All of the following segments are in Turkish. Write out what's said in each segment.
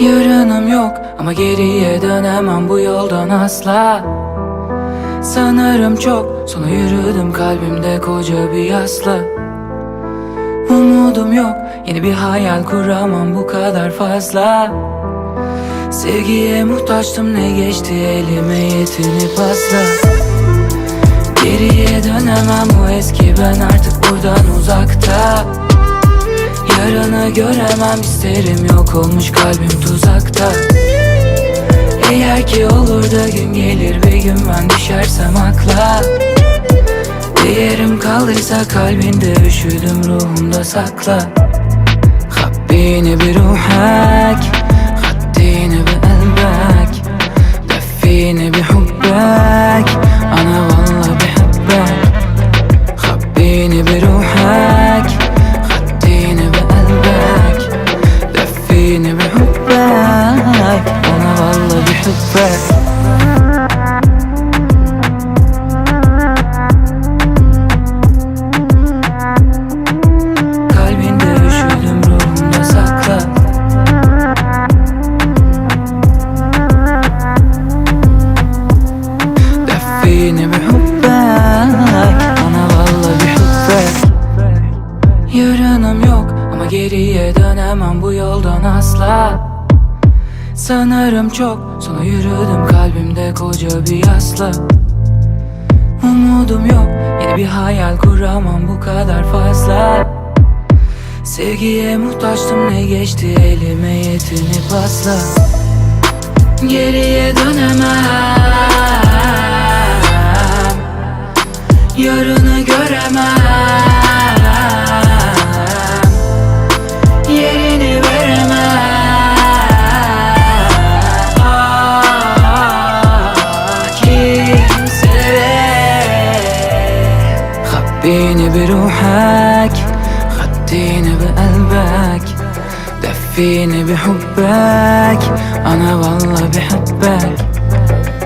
Yarınım yok ama geriye dönemem bu yoldan asla. Sanırım çok sonra yürüdüm kalbimde koca bir yasla. Umudum yok yeni bir hayal kuramam bu kadar fazla. Sevgiye muhtaçtım ne geçti elime yetinip asla Geriye dönemem bu eski ben artık buradan uzakta Yarını göremem isterim yok olmuş kalbim tuzakta. Eğer ki olur da gün gelir bir gün ben düşersem akla. Değerim kaldıysa kalbinde üşüdüm ruhumda sakla. Habbini bir ruhak istediğini ve hüp Bana valla bir hüp ver Kalbinde üşüdüm ruhumda sakla. Defini ve hüp ver Bana valla bir hüp yok geriye dönemem bu yoldan asla. Sanırım çok sonra yürüdüm kalbimde koca bir yasla. Umudum yok yeni bir hayal kuramam bu kadar fazla. Sevgiye muhtaçtım ne geçti elime yetinip asla Geriye dönemem خبيني بروحك خديني بقلبك دفيني بحبك أنا والله بحبك.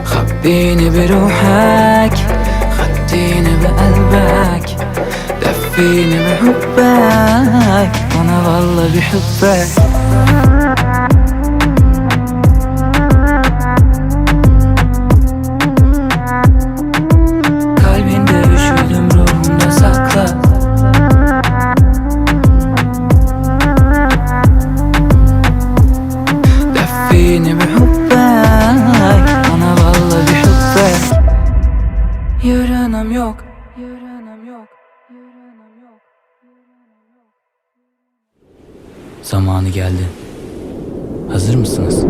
خبيني بروحك خديني بقلبك دفيني بحبك أنا والله بحبك. beni bir hübbey Bana valla bir hübbey Yaranam yok. Zamanı geldi. Hazır mısınız?